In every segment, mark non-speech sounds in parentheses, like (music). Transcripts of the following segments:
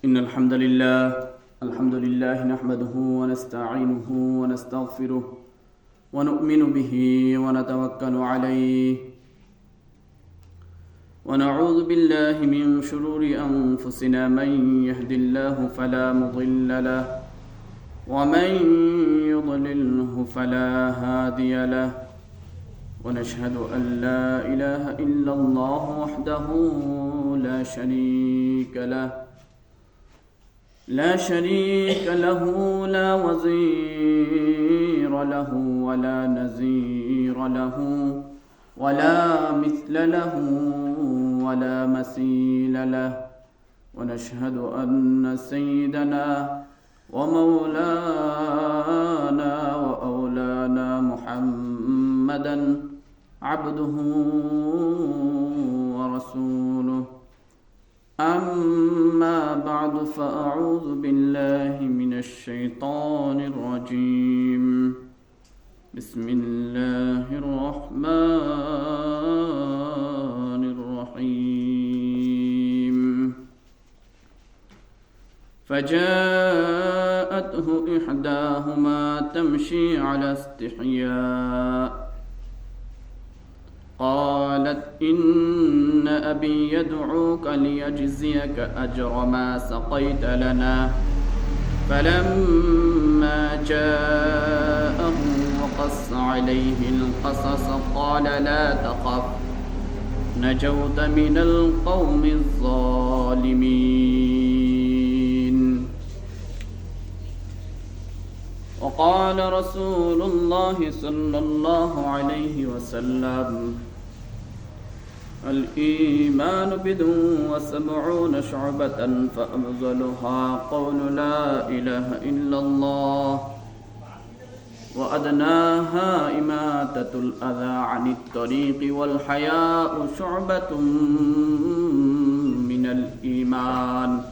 إن الحمد لله الحمد لله نحمده ونستعينه ونستغفره ونؤمن به ونتوكل عليه. ونعوذ بالله من شرور أنفسنا من يهد الله فلا مضل له ومن يضلله فلا هادي له. ونشهد أن لا إله إلا الله وحده لا شريك له. لا شريك له لا وزير له ولا نزير له ولا مثل له ولا مثيل له. ونشهد أن سيدنا ومولانا وأولانا محمدا عبده ورسوله. أما بعد فأعوذ بالله من الشيطان الرجيم. بسم الله الرحمن الرحيم. فجاءته إحداهما تمشي على استحياء. قالت إن أبي يدعوك ليجزيك أجر ما سقيت لنا. فلما جاءه وقص عليه القصص قال لا تخف نجوت من القوم الظالمين. وقال رسول الله صلى الله عليه وسلم الإيمان بدء وسبعون شعبة فأفضلها قول لا إله إلا الله وأدناها إماتة الأذى عن الطريق والحياء شعبة من الإيمان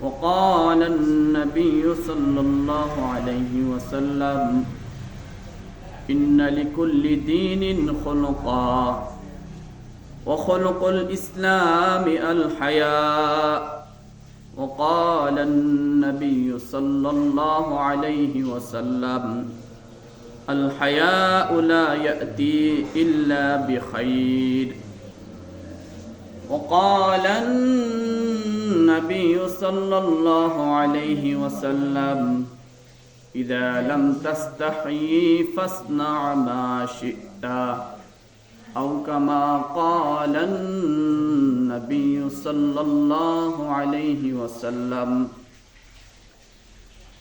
وقال النبي صلى الله عليه وسلم إن لكل دين خلقا وخلق الإسلام الحياء. وقال النبي صلى الله عليه وسلم الحياء لا يأتي إلا بخير. وقال النبي صلى الله عليه وسلم إذا لم تستحي فاصنع ما شئت. أو كما قال النبي صلى الله عليه وسلم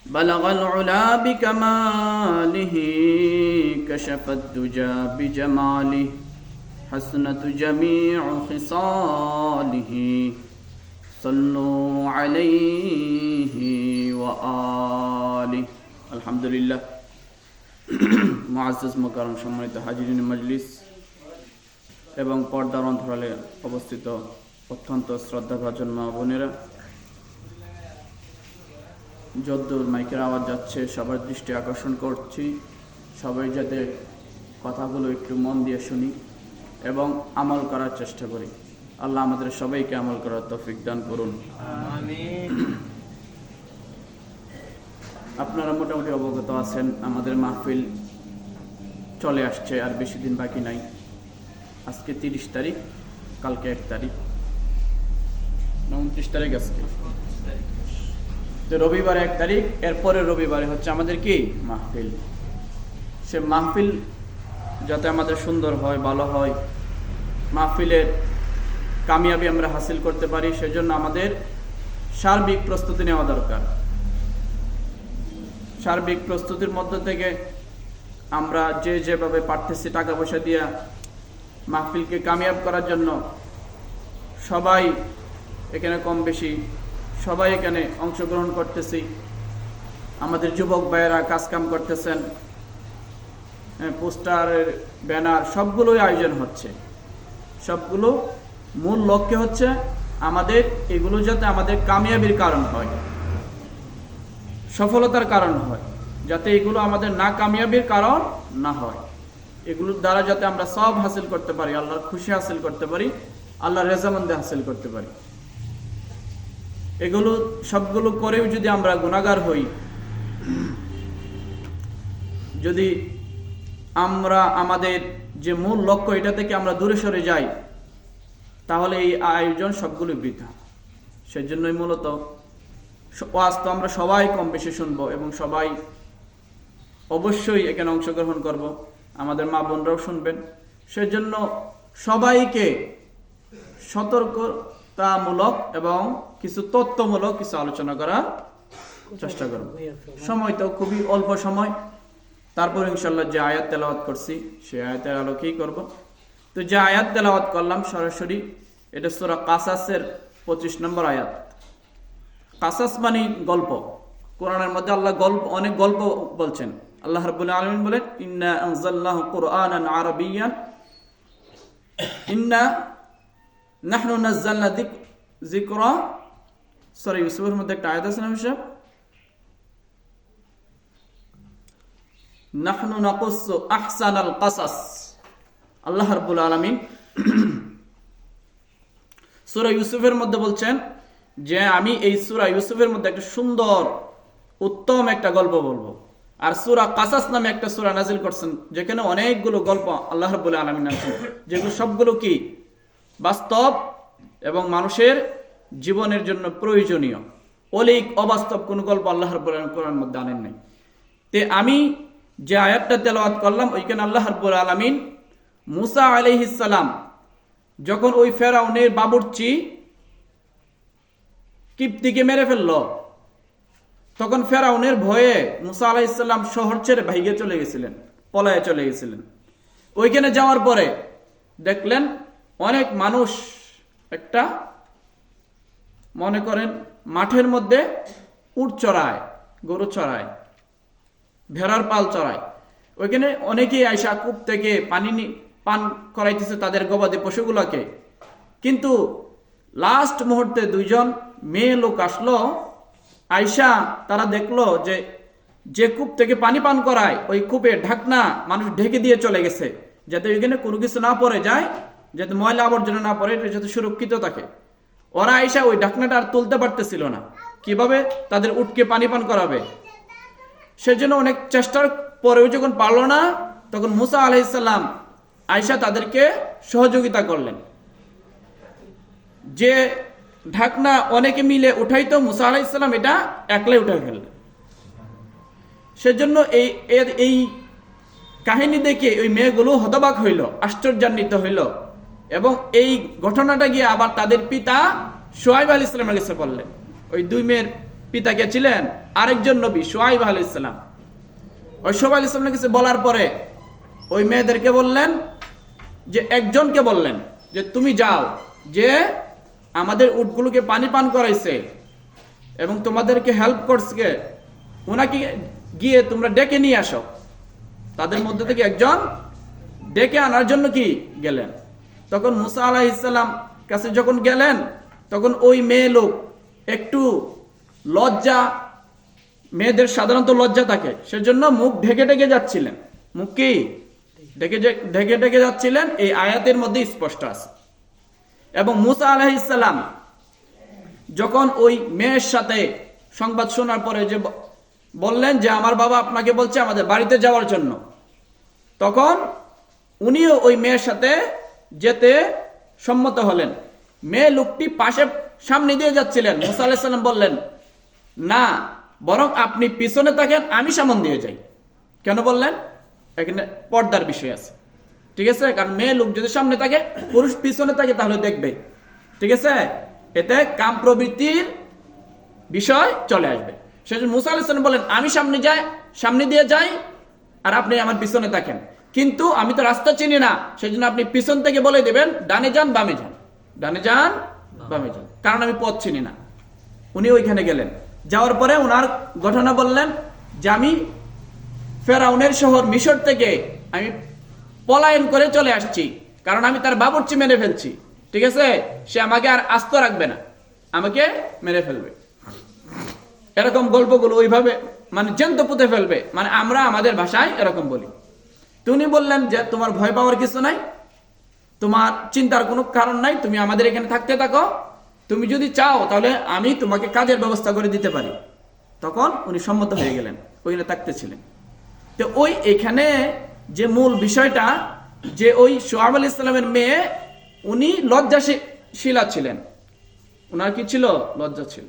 بلغ العلا بكماله كشف الدجى بجماله حسنة جميع خصاله صلوا عليه وآله. الحمد لله. (clears throat) معزز مكرم شمعت حاجرين مجلس এবং পর্দার অন্তরালে অবস্থিত অত্যন্ত শ্রদ্ধাভাজন মা বোনেরা যদ্দূর মাইকের আওয়াজ যাচ্ছে সবার দৃষ্টি আকর্ষণ করছি সবাই যাতে কথাগুলো একটু মন দিয়ে শুনি এবং আমল করার চেষ্টা করি। আল্লাহ আমাদের সবাইকে আমল করার তৌফিক দান করুন। আপনারা মোটামুটি অবগত আছেন আমাদের মাহফিল চলে আসছে আর বেশি দিন বাকি নাই। আজকে তিরিশ তারিখ, কালকে এক তারিখ। উনত্রিশ তারিখ আজকে। তো রবিবার এক তারিখ, এরপরে রবিবারে হচ্ছে আমাদের কি? মাহফিল। সে মাহফিল যাতে আমাদের সুন্দর হয়, ভালো হয়, মাহফিলের কামিয়াবি আমরা হাসিল করতে পারি, সেজন্য আমাদের সার্বিক প্রস্তুতি নেওয়া দরকার। সার্বিক প্রস্তুতির মধ্য থেকে আমরা যে যেভাবে পারতেছি টাকা পয়সা দিয়া মাহফিলকে কামিয়াব করার জন্য সবাই এখানে কম বেশি সবাই এখানে অংশগ্রহণ করতেছি। আমাদের যুবক ভাইয়েরা কাজকাম করতেছেন। পোস্টারের, ব্যানার সবগুলোই আয়োজন হচ্ছে। সবগুলো মূল লক্ষ্য হচ্ছে আমাদের এগুলো যাতে আমাদের কামিয়াবির কারণ হয়, সফলতার কারণ হয়, যাতে এগুলো আমাদের না কামিয়াবির কারণ না হয়। এগুলোর দ্বারা যাতে আমরা সব হাসিল করতে পারি, আল্লাহর খুশি হাসিল করতে পারি, আল্লাহর রেজামন্দে হাসিল করতে পারি। এগুলো সবগুলো করেও যদি আমরা গুণাগার হই, যদি আমরা আমাদের যে মূল লক্ষ্য এটা থেকে আমরা দূরে সরে যাই, তাহলে এই আয়োজন সবগুলো বৃথা। সেজন্যই মূলত ওয়াজ তো আমরা সবাই কম বেশি শুনব এবং সবাই অবশ্যই এখানে অংশগ্রহণ করব। আমাদের মা বোনরাও শুনবেন। সেজন্য সবাইকে সতর্কতামূলক এবং কিছু তথ্যমূলক কিছু আলোচনা করার চেষ্টা করব। সময় তো খুবই অল্প সময়। তারপর ইনশাল্লাহ যে আয়াত তেলাওয়াত করছি সেই আয়াতের আলোকেই করব। তো যে আয়াত তেলাওয়াত করলাম সরাসরি, এটা সুরা কাসাসের পঁচিশ নম্বর আয়াত। কাসাস মানে গল্প। কোরআনের মধ্যে আল্লাহ গল্প, অনেক গল্প বলছেন। আল্লাহ রাব্বুল আলামিন বলেন, ইন্না আনজালনাহু কুরআনান ইন্না নাহনু যিকরা। সরি ইউসুফের মধ্যে একটা আয়াত আছে না নাহনু নাকুসু কাসাস। আল্লাহ রাব্বুল আলামিন (clears throat) সূরা ইউসুফের মধ্যে বলছেন যে, আমি এই সূরা ইউসুফের মধ্যে একটা সুন্দর, উত্তম একটা গল্প বলব। আর সুরা কাসাস নামে একটা সূরা নাজিল করছেন, যেখানে অনেকগুলো গল্প আল্লাহ রাব্বুল আলামিন আছেন যেগুলো সবগুলো কি? বাস্তব এবং মানুষের জীবনের জন্য প্রয়োজনীয়। অলিক, অবাস্তব কোনো গল্প আল্লাহ রাব্বুল আলামিন কোরআনের মধ্যে আনেন নাই। তে আমি যে আয়াতটা তেলাওয়াত করলাম, ওইখানে আল্লাহ রাব্বুল আলামিন মুসা আলাইহিস সালাম যখন ওই ফেরাউনের বাবুর্চি কিপ্তিকে মেরে ফেলল তখন ফেরাউনের ভয়ে মুসা আলাইসাল্লাম শহর ছেড়ে ভাইগে চলে গেছিলেন, পলায়ে চলে গেছিলেন। ওইখানে যাওয়ার পরে দেখলেন অনেক মানুষ একটা, মনে করেন মাঠের মধ্যে উট চড়ায়, গরু চড়ায়, ভেড়ার পাল চড়ায়। ওইখানে অনেকেই আইসা কূপ থেকে পানি পান করাইতেছে তাদের গবাদি পশুগুলোকে। কিন্তু লাস্ট মুহূর্তে দুইজন মেয়ে লোক আসলো আইসা তারা দেখল যে যে কূপ থেকে পানি পান করায়, ওই কূপের ঢাকনা মানুষ ঢেকে দিয়ে চলে গেছে, যাতে ওইখানে কোনো কিছু না পড়ে যায়, যাতে ময়লা আবর্জনা না পড়ে, এটা যাতে সুরক্ষিত থাকে। ওরা আইসা ওই ঢাকনাটা আর তুলতে পারতেছিল না। কীভাবে? তাদের উটকে পানি পান করাবে। সেজন্য অনেক চেষ্টার পরেও যখন পারল না, তখন মুসা আলাইসাল্লাম আয়সা তাদেরকে সহযোগিতা করলেন। যে ঢাকনা অনেকে মিলে উঠাইতো, মুসা আলাইসাল্লাম এটা একলাই উঠে ফেললেন। সেজন্য এই, এর এই কাহিনী দেখে ওই মেয়েগুলো হতবাক হইল, আশ্চর্যান্বিত হইল এবং এই ঘটনাটা গিয়ে আবার তাদের পিতা সোহাইব আল ইসলামের কাছে বললেন। ওই দুই মেয়ের পিতা কে ছিলেন আরেকজন নবী সোহাইব আল ইসলাম ওই সোহাইব আল ইসলামের কাছে বলার পরে ওই মেয়েদেরকে বললেন যে, একজনকে বললেন যে, তুমি যাও, যে আমাদের উটগুলোকে পানি পান করাইছে এবং তোমাদেরকে হেল্প করছে। ওনাকে গিয়ে তোমরা ডেকে নিয়ে আসো। তাদের মধ্যে থেকে একজন ডেকে আনার জন্য কি গেলেন? তখন মুসা আলাহ ইসলাম কাছে যখন গেলেন, তখন ওই মেয়ে লোক একটু লজ্জা, মেয়েদের সাধারণত লজ্জা থাকে। সেজন্য মুখ ঢেকে ঢেকে যাচ্ছিলেন। মুখ কি? ঢেকে ঢেকে ঢেকে যাচ্ছিলেন। এই আয়াতের মধ্যে স্পষ্ট আছে। এবং মুসা আলাহ ইসলাম যখন ওই মেয়ের সাথে সংবাদ শোনার পরে যে বললেন যে আমার বাবা আপনাকে বলছে আমাদের বাড়িতে যাওয়ার জন্য, তখন উনিও ওই মেয়ের সাথে যেতে সম্মত হলেন। মেয়ে লোকটি পাশে সামনে দিয়ে যাচ্ছিলেন। মুসা আলাহিসাল্লাম বললেন, না, বরং আপনি পিছনে থাকেন, আমি সামন দিয়ে যাই। কেন বললেন? এখানে পর্দার বিষয় আছে। ঠিক আছে? কারণ মেয়ে লোক যদি সামনে থাকে, পুরুষ পিছনে থাকে, তাহলে দেখবে। ঠিক আছে? এতে কাম প্রবৃত্তির বিষয় চলে আসবে। সেজন্য মুসা আলাইসালাম বলেন, আমি সামনে যাই, সামনে দিয়ে যাই, আর আপনি আমার পিছনে থাকেন। কিন্তু আমি তো রাস্তা চিনি না সেই জন্য আপনি পিছন থেকে বলে দেবেন, ডানে যান, বামে যান। ডানে যান, বামে যান। কারণ আমি পথ চিনি না। উনি ওইখানে গেলেন। যাওয়ার পরে ওনার ঘটনা বললেন যে, আমি ফেরাউনের শহর মিশর থেকে, আমি পলায়ন করে চলে আসছি। কারণ আমি তার বাবুর্চি মেরে ফেলছি। ঠিক আছে? সে আমাকে আর আস্ত রাখবে না। আমাকে মেরে ফেলবে। এরকম গল্পগুলো ওইভাবে মানে জ্যান্ত পুঁতে ফেলবে। মানে আমরা আমাদের ভাষায় এরকম বলি। তুমি বললেন যে, তোমার ভয় পাওয়ার কিছু নাই। তোমার চিন্তার কোনো কারণ নাই। তুমি আমাদের এখানে থাকতে থাকো। তুমি যদি চাও, তাহলে আমি তোমাকে কাজের ব্যবস্থা করে দিতে পারি। তখন উনি সম্মত হয়ে গেলেন। ওইখানে থাকতেছিলেন তো ওই এখানে যে মূল বিষয়টা যে ওই সোহাব আলী ইসলামের মেয়ে উনি লজ্জাশীলা ছিলেন। ওনার কি ছিল? লজ্জা ছিল।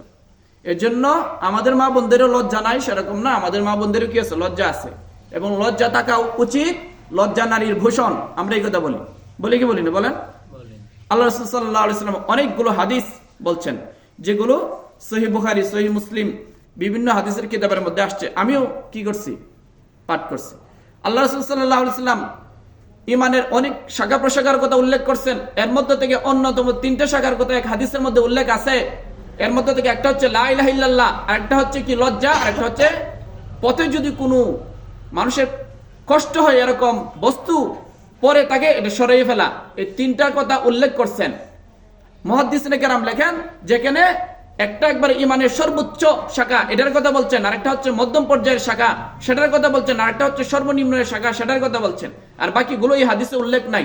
এর জন্য আমাদের মা বোনদেরও লজ্জা নাই সেরকম না। আমাদের মা বোনদেরও কি আছে? লজ্জা আছে। এবং লজ্জা থাকা উচিত লজ্জা নারীর ভূষণ। আমরা এই কথা বলি। বলি কি বলি না বলেন। আল্লাহ রসুল সাল্লাহ অনেকগুলো হাদিস বলছেন যেগুলো সহি বুখারি সহি মুসলিম বিভিন্ন হাদিসের কিতাবের মধ্যে আসছে। আমিও কি করছি? পাঠ করছি। আল্লাহ রসুল সাল্লাহ আলাইসাল্লাম ইমানের অনেক শাখা প্রশাখার কথা উল্লেখ করছেন। এর মধ্যে থেকে অন্যতম তিনটে শাখার কথা এক হাদিসের মধ্যে উল্লেখ আছে। এর মধ্যে থেকে একটা হচ্ছে লা ইলাহা ইল্লাল্লাহ, আর একটা হচ্ছে কি লজ্জা, আর একটা হচ্ছে পথে যদি কোনো মানুষের কষ্ট হয় এরকম বস্তু, পরে তাকে এটা সরিয়ে ফেলা। এই তিনটার কথা উল্লেখ করছেন। মহাদিসনে কেরাম লেখেন, যেখানে একটা একবার ইমানের সর্বোচ্চ শাখা, এটার কথা বলছেন আর একটা হচ্ছে মধ্যম পর্যায়ের শাখা, সেটার কথা বলছেন আর একটা হচ্ছে সর্বনিম্নের শাখা, সেটার কথা বলছেন। আর বাকিগুলো এই হাদিসে উল্লেখ নাই।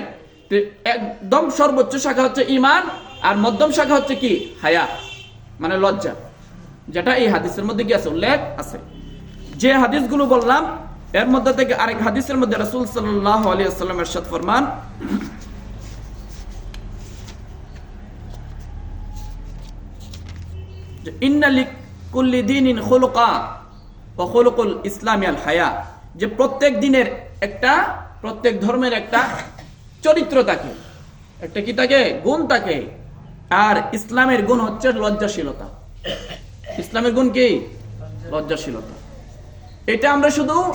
একদম সর্বোচ্চ শাখা হচ্ছে ইমান, আর মধ্যম শাখা হচ্ছে কি? হায়া মানে লজ্জা, যেটা এই হাদিসের মধ্যে কি আছে? উল্লেখ আছে। যে হাদিসগুলো বললাম, এর মধ্যে থেকে আরেক হাদিসের মধ্যে রাসুল সাল্লাহ আলিয়া সাল্লামের সাদ ফরমান যে লিকুল্লি দিনিন খুলুকা ওয়া খুলুকুল ইসলামি হায়া। যে প্রত্যেক দিনের একটা, প্রত্যেক ধর্মের একটা চরিত্র থাকে। একটা কি থাকে? গুণ থাকে। আর ইসলামের গুণ হচ্ছে লজ্জাশীলতা। ইসলামের গুণ কি? লজ্জাশীলতা। এটা আমরা শুধু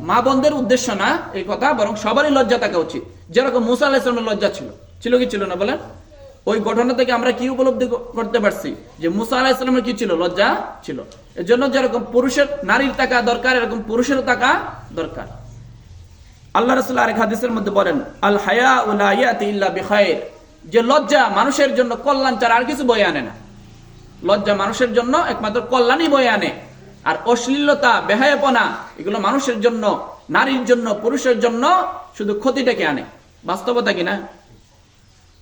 মা বোনদের উদ্দেশ্য না, এই কথা, বরং সবারই লজ্জা থাকা উচিত। যেরকম মুসা আলাহ ইসলামের লজ্জা ছিল। ছিল কি ছিল না বলেন? ওই ঘটনা থেকে আমরা কি উপলব্ধি করতে পারছি? যে মুসা আলাহ ইসলামের কি ছিল? লজ্জা ছিল। এর জন্য যেরকম পুরুষের নারীর টাকা দরকার, এরকম পুরুষেরও টাকা দরকার। আল্লাহ রসুল আরেক হাদিসের মধ্যে বলেন, আল হায়া ইল্লা বিখায়ের যে লজ্জা মানুষের জন্য কল্যাণ ছাড়া আর কিছু বয়ে আনে না। লজ্জা মানুষের জন্য একমাত্র কল্যাণই বয়ে আনে। আর অশ্লীলতা, বেহায়াপনা, এগুলো মানুষের জন্য, নারীর জন্য, পুরুষের জন্য শুধু ক্ষতিটাকে আনে। বাস্তবতা কিনা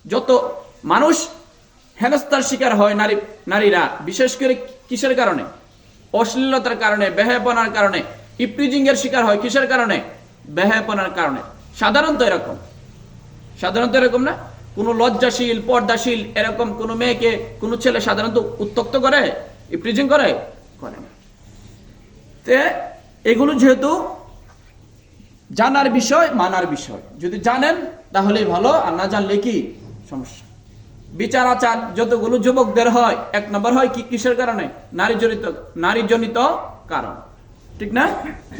যত মানুষ হেনস্থার শিকার হয় নারী, নারীরা, বিশেষ করে কিসের কারণে? অশ্লীলতার কারণে বেহেপনার কারণে ইপ্রিজিংয়ের শিকার হয় কিসের কারণে? বেহায়াপনার কারণে। সাধারণত এরকম। সাধারণত এরকম না? কোনো লজ্জাশীল, পর্দাশীল, এরকম কোনো মেয়েকে কোনো ছেলে সাধারণত উত্তক্ত করে ইপ্রিজিং করে? করে না। তে এগুলো যেহেতু জানার বিষয়, মানার বিষয়। যদি জানেন, তাহলেই ভালো। আর না জানলে কি? সমস্যা। বিচার আচার যতগুলো যুবকদের হয়, এক নম্বর হয় কি কিসের কারণে? নারী জনিত নারী জনিত কারণ। ঠিক না?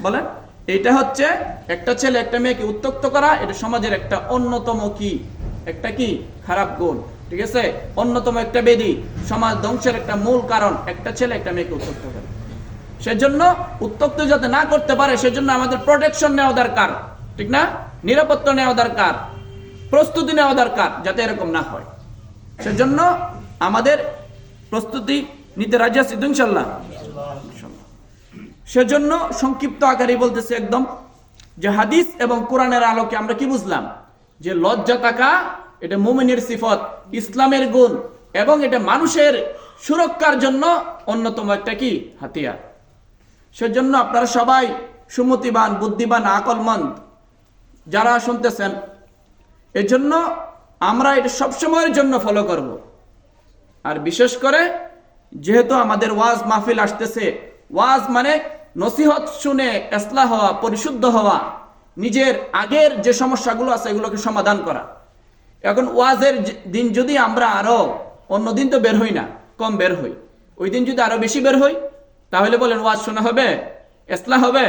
বলেন। এটা হচ্ছে একটা ছেলে, একটা মেয়েকে উত্তক্ত করা, এটা সমাজের একটা অন্যতম কি? একটা কি? খারাপ গুণ। ঠিক আছে? অন্যতম একটা বেদি। সমাজ ধ্বংসের একটা মূল কারণ একটা ছেলে, একটা মেয়েকে উত্তক্ত করে। সেজন্য উত্তক্ত যাতে না করতে পারে, সেজন্য আমাদের প্রোটেকশন নেওয়া দরকার। ঠিক না? নিরাপত্তা নেওয়া দরকার। প্রস্তুতি নেওয়া দরকার, যাতে এরকম না হয়। সেজন্য আমাদের প্রস্তুতি নিতে রাজি আছি ইনশাল্লাহ। সেজন্য সংক্ষিপ্ত আকারে বলতেছে একদম যে হাদিস এবং কোরআনের আলোকে আমরা কি বুঝলাম? যে লজ্জা থাকা, এটা মুমিনের সিফত, ইসলামের গুণ এবং এটা মানুষের সুরক্ষার জন্য অন্যতম একটা কি? হাতিয়ার। সেজন্য আপনারা সবাই সুমতিবান, বুদ্ধিবান, আকলমন্দ যারা শুনতেছেন এর জন্য আমরা এটা সবসময়ের জন্য ফলো করব। আর বিশেষ করে, যেহেতু আমাদের ওয়াজ মাহফিল আসতেছে, ওয়াজ মানে নসিহত শুনে এসলা হওয়া, পরিশুদ্ধ হওয়া, নিজের আগের যে সমস্যাগুলো আছে এগুলোকে সমাধান করা। এখন ওয়াজের দিন যদি আমরা আরও অন্য দিন তো বের হই না, কম বের হই। ওই দিন যদি আরও বেশি বের হই, তাহলে বলেন ওয়াজ শোনা হবে এসলা হবে,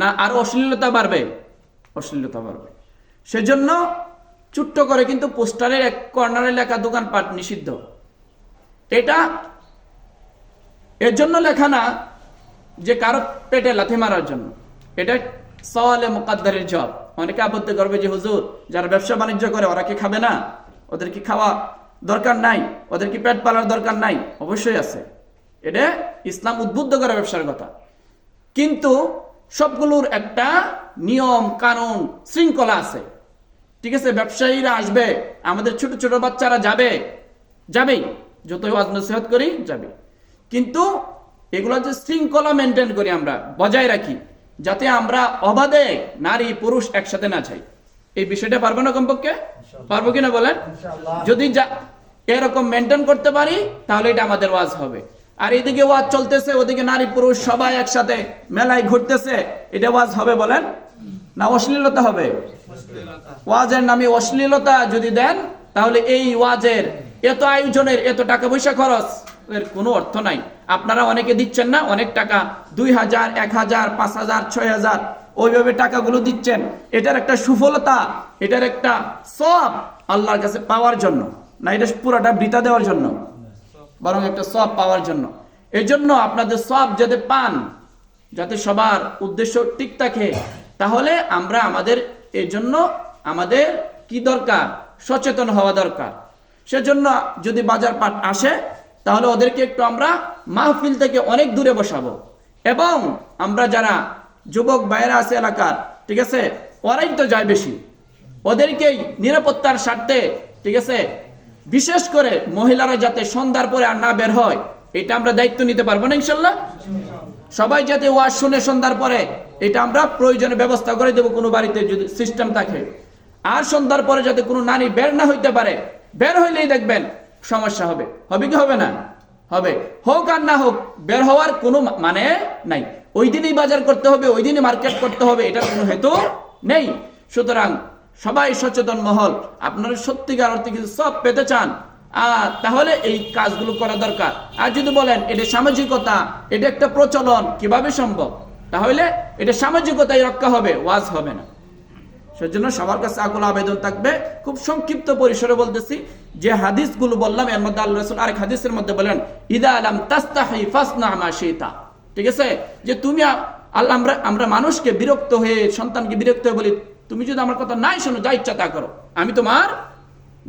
না আরও অশ্লীলতা বাড়বে? অশ্লীলতা বাড়বে। সেজন্য চুট্ট করে, কিন্তু পোস্টারের এক কর্নারে লেখা দোকানপাট নিষিদ্ধ। এটা এর জন্য লেখা না যে কারও পেটে লাথি মারার জন্য। এটা সওয়ালে মুকাদ্দারের জব অনেকে আপত্তি করবে যে, হুজুর, যারা ব্যবসা বাণিজ্য করে, ওরা কি খাবে না? ওদের কি খাওয়া দরকার নাই? ওদের কি পেট পালার দরকার নাই? অবশ্যই আছে। এটা ইসলাম উদ্বুদ্ধ করে ব্যবসার কথা। কিন্তু সবগুলোর একটা নিয়ম, কানুন, শৃঙ্খলা আছে। ঠিক আছে ব্যবসায়ীরা আসবে আমাদের ছোট ছোট বাচ্চারা যাবে যাবেই। যতই ওয়াজ নসিহত করি যাবে। কিন্তু এগুলো যে শৃঙ্খলা মেনটেন করি আমরা বজায় রাখি যাতে আমরা অবাধে নারী পুরুষ একসাথে না চাই এই বিষয়টা পারব না কমপক্ষে? পারব কিনা বলেন? যদি যা এরকম মেনটেন করতে পারি তাহলে এটা আমাদের ওয়াজ হবে। আর এদিকে ওয়াজ চলতেছে ওদিকে নারী পুরুষ সবাই একসাথে মেলায় ঘুরতেছে এটা ওয়াজ হবে বলেন? না অশ্লীলতা হবে? ওয়াজের নামে অশ্লীলতা যদি দেন, তাহলে এই ওয়াজের এত আয়োজনের এত টাকা পয়সা খরচ, এর কোনো অর্থ নাই। আপনারা অনেকে দিচ্ছেন না, অনেক টাকা, দুই হাজার, এক হাজার, পাঁচ হাজার, ছয় হাজার, ওইভাবে টাকাগুলো দিচ্ছেন। এটার একটা সুফলতা, এটার একটা সব আল্লাহর কাছে পাওয়ার জন্য, না এটা পুরোটা বৃতা দেওয়ার জন্য, বরং একটা সব পাওয়ার জন্য। এই জন্য আপনাদের সব যাতে পান, যাতে সবার উদ্দেশ্য ঠিক থাকে তাহলে আমরা আমাদের এই জন্য আমাদের কি দরকার? সচেতন হওয়া দরকার। সেজন্য যদি বাজার পাট আসে, তাহলে ওদেরকে একটু আমরা মাহফিল থেকে অনেক দূরে বসাবো। এবং আমরা যারা যুবক বাইরে আছে এলাকার, ঠিক আছে, ওরাই তো যায় বেশি। ওদেরকেই নিরাপত্তার স্বার্থে, ঠিক আছে, বিশেষ করে মহিলারা যাতে সন্ধ্যার পরে আর না বের হয়, এটা আমরা দায়িত্ব নিতে পারব না, ইনশাল্লাহ। সবাই যাতে ওয়াজ শুনে সন্ধ্যার পরে এটা আমরা প্রয়োজনে ব্যবস্থা করে দেবো কোনো বাড়িতে যদি সিস্টেম থাকে। আর সন্ধ্যার পরে যাতে কোনো নারী বের না হইতে পারে, বের হইলেই দেখবেন সমস্যা হবে। হবে কি হবে না? হবে। হোক আর না হোক, বের হওয়ার কোনো মানে নাই। ওই দিনই বাজার করতে হবে, ওই দিনই মার্কেট করতে হবে, এটার কোনো হেতু নেই। সুতরাং সবাই সচেতন মহল। আপনারা সত্যিকার অর্থে কিছু সব পেতে চান। আর তাহলে এই কাজগুলো করা দরকার। আর যদি বলেন, এটা সামাজিকতা, এটা একটা প্রচলন, কীভাবে সম্ভব? তাহলে এটা সামাজিকতাই রক্ষা হবে, ওয়াজ হবে না। সেজন্য সবার কাছে আকুল আবেদন থাকবে। খুব সংক্ষিপ্ত পরিসরে বলতেছি, যে হাদিসগুলো বললাম, এর মধ্যে আল্লাহ রসুল আরেক হাদিসের মধ্যে বলেন, ইদা আলাম তাস্তাহি ফাসনা মা শিতা। ঠিক আছে? যে তুমি আল্লাহ আমরা আমরা মানুষকে বিরক্ত হয়ে, সন্তানকে বিরক্ত হয়ে বলি, তুমি যদি আমার কথা নাই শোনো, যা ইচ্ছা তা করো। আমি তোমার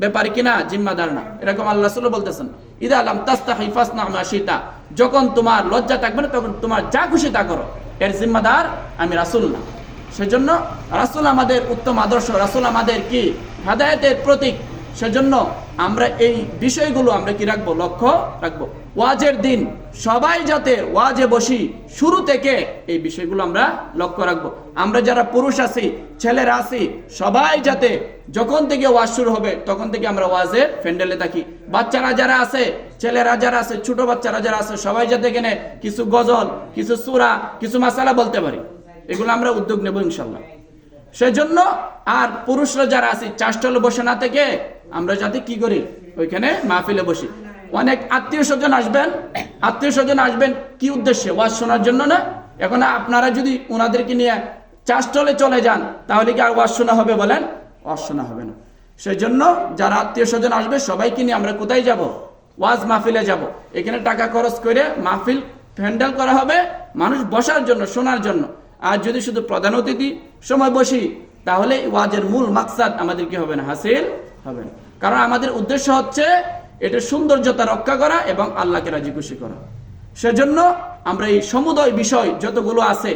ব্যাপারে কিনা জিম্মাদার না। এরকম আল্লাহ রসুল বলতেছেন, ইদা আলাম তাস্তাহি ফাসনা মা শিতা। যখন তোমার লজ্জা থাকবে না, তখন তোমার যা খুশি তা করো। এর জিম্মাদার আমি রাসুল না। সেজন্য রাসুল আমাদের উত্তম আদর্শ, রাসুল আমাদের কি? হাদায়তের প্রতীক। সেজন্য আমরা এই বিষয়গুলো আমরা কি রাখব? লক্ষ্য রাখব। ওয়াজের দিন, সবাই যাতে ওয়াজে বসি, শুরু থেকে এই বিষয়গুলো আমরা লক্ষ্য রাখব। আমরা যারা পুরুষ আছি, ছেলেরা আছি, সবাই যাতে যখন থেকে ওয়াজ শুরু হবে, তখন থেকে আমরা ওয়াজের ফ্যান্ডেলে থাকি। বাচ্চারা যারা আছে, ছেলেরা যারা আছে, ছোট বাচ্চারা যারা আছে, সবাই যাতে এখানে কিছু গজল, কিছু সুরা, কিছু মাসালা বলতে পারি। এগুলো আমরা উদ্যোগ নেব ইনশাল্লাহ। সেজন্য আর পুরুষরা যারা আছে চাষটলে বসে না থেকে আমরা যাতে কি করি? ওইখানে মাহফিলে বসি। অনেক আত্মীয় স্বজন আসবেন। আত্মীয় স্বজন আসবেন কি উদ্দেশ্যে? ওয়াজ শোনার জন্য না? এখন আপনারা যদি ওনাদেরকে নিয়ে চাষটলে চলে যান, তাহলে কি আর ওয়াজ শোনা হবে বলেন? ওয়াজ শোনা হবে না। সেই জন্য যারা আত্মীয় স্বজন আসবে, সবাইকে নিয়ে আমরা কোথায় যাব? ওয়াজ মাহফিলে যাব। এখানে টাকা খরচ করে মাহফিল প্যান্ডেল করা হবে মানুষ বসার জন্য, শোনার জন্য। আর যদি শুধু প্রধান অতিথি সময় বসি, তাহলে ওয়াজের মূল মাকসাদ আমাদের কি হবে না? হাসিল হবে না। কারণ আমাদের উদ্দেশ্য হচ্ছে এটা সৌন্দর্যতা রক্ষা করা এবং আল্লাহকে রাজি খুশি করা। সেজন্য আমরা এই সমুদয় বিষয় যতগুলো আছে,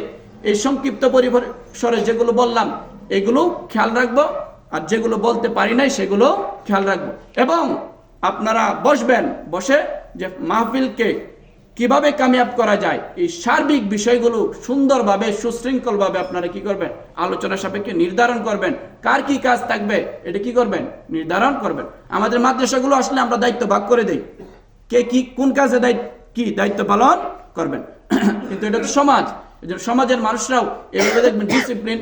এই সংক্ষিপ্ত পরিসরে যেগুলো বললাম, এগুলো খেয়াল রাখব। আর যেগুলো বলতে পারি নাই, সেগুলো খেয়াল রাখব। এবং আপনারা বসবেন, বসে যে মাহফিলকে কীভাবে কামিয়াব করা যায়? এই সার্বিক বিষয়গুলো সুন্দরভাবে, সুশৃঙ্খলভাবে আপনারা কি করবেন? আলোচনা সাপেক্ষে নির্ধারণ করবেন। কার কি কাজ থাকবে, এটা কি করবেন? নির্ধারণ করবেন। আমাদের মাদ্রাসাগুলো আসলে আমরা দায়িত্ব ভাগ করে দেই। কে কি, কোন কাজে দায়িত্ব, কি দায়িত্ব পালন করবেন? (clears throat) কিন্তু এটা তো সমাজ। সমাজের মানুষরাও এভাবে দেখবেন ডিসিপ্লিন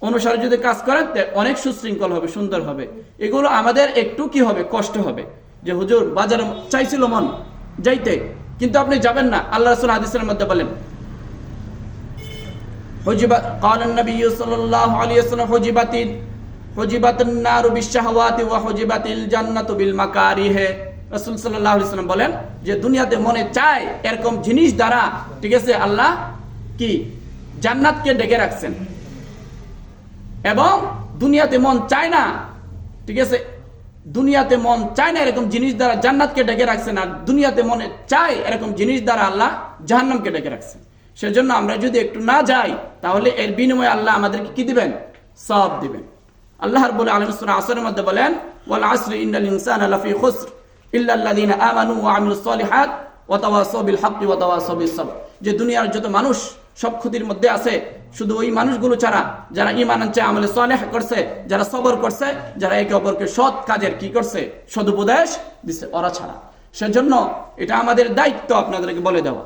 অনুসারে যদি কাজ করেন অনেক সুশৃঙ্খল হবে, সুন্দর হবে। এগুলো আমাদের একটু কি হবে? কষ্ট হবে। যে হুজুর, বাজারে চাইছিল মন, যাইতে। কিন্তু আপনি যাবেন না আল্লাহ রসুল হাদিসের মধ্যে বলেন حجبت قال النبي صلى الله عليه وسلم حجبت حجبت النار بالشهوات وحجبت الجنة بالمكاره রাসূল সাল্লাল্লাহু আলাইহি ওয়াসাল্লাম বলেন যে দুনিয়াতে মনে চায় এরকম জিনিস দ্বারা ঠিক আছে আল্লাহ কি জান্নাতকে ডেকে রাখছেন এবং দুনিয়াতে মন চায় না ঠিক আছে দুনিয়াতে মন চায় না এরকম জিনিস দ্বারা জান্নাতকে ডেকে রাখছেন আর দুনিয়াতে মনে চায় এরকম জিনিস দ্বারা আল্লাহ জাহান্নামকে ডেকে রাখছেন সেজন্য আমরা যদি একটু না যাই, তাহলে এর বিনিময়ে আল্লাহ আমাদেরকে কি দিবেন? সব দিবেন। আল্লাহর বলে আলম আসরের মধ্যে বলেন, ওয়াল আসরি ইন্নাল ইনসান লাফি খুসর ইল্লাল্লাযীনা আমানু ওয়া আমিলুস সলিহাত ওয়া তাওয়াসাউ বিল হাক্কি ওয়া তাওয়াসাউ বিস সাবর। যে দুনিয়ার যত মানুষ সব ক্ষতির মধ্যে আছে শুধু ওই মানুষগুলো ছাড়া যারা ইমান আনছে, আমলে সলেহ করছে, যারা সবর করছে, যারা একে অপরকে সৎ কাজের কি করছে, সদুপদেশ দিছে ওরা ছাড়া। সেজন্য এটা আমাদের দায়িত্ব আপনাদেরকে বলে দেওয়া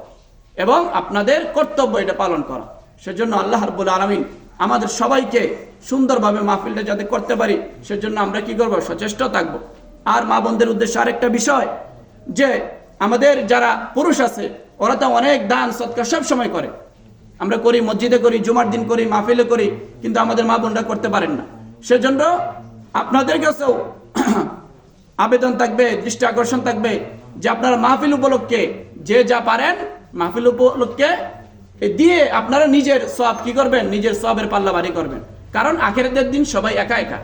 এবং আপনাদের কর্তব্য এটা পালন করা। সেজন্য আল্লাহ রাব্বুল আলামিন আমাদের সবাইকে সুন্দরভাবে মাহফিলটা যাতে করতে পারি, সেজন্য আমরা কি করব? সচেষ্ট থাকব। আর মা বোনদের উদ্দেশ্যে আরেকটা বিষয়, যে আমাদের যারা পুরুষ আছে, ওরা তো অনেক দান সৎকার সময় করে। আমরা করি, মসজিদে করি, জুমার দিন করি, মাহফিলে করি, কিন্তু আমাদের মা বোনরা করতে পারেন না। সেজন্য আপনাদের কাছেও (clears throat) আবেদন থাকবে, দৃষ্টি আকর্ষণ থাকবে যে আপনারা মাহফিল উপলক্ষে যে যা পারেন, মাহফিল উপলক্ষে দিয়ে আপনারা নিজের সব কি করবেন? নিজের সবের পাল্লা বাড়ি করবেন। কারণ আখেরাতের দিন সবাই একা একা।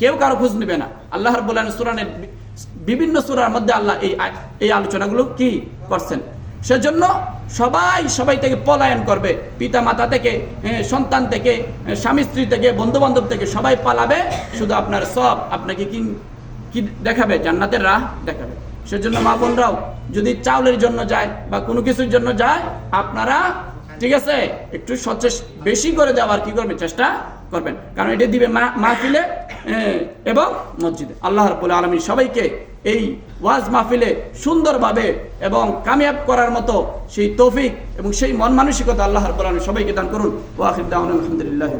কেউ কারও খোঁজ নেবে না। আল্লাহর বলেন সুরানের বিভিন্ন সুরার মধ্যে আল্লাহ এই এই আলোচনাগুলো কি করছেন? সেজন্য সবাই সবাই থেকে পলায়ন করবে। পিতা মাতা থেকে সন্তান থেকে স্বামী, স্ত্রী থেকে বন্ধু বান্ধব থেকে সবাই পালাবে। শুধু আপনার সব আপনাকে কি কি দেখাবে? জান্নাতের রাহ দেখাবে। সেজন্য মা বোনরাও, যদি চাউলের জন্য যায় বা কোনো কিছুর জন্য যায়, আপনারা, ঠিক আছে, একটু সচেষ্ট, বেশি করে দেওয়ার কি করবেন? চেষ্টা করবেন। কারণ এটা দিবে মা, মাহফিলে এবং মসজিদে। আল্লাহ রাব্বুল আলামিন সবাইকে এই ওয়াজ মাহফিলে সুন্দরভাবে এবং কামিয়াব করার মতো সেই তৌফিক এবং সেই মন মানসিকতা আল্লাহর আলামিন সবাইকে দান করুন। ওয়াখির আলহামদুলিল্লাহ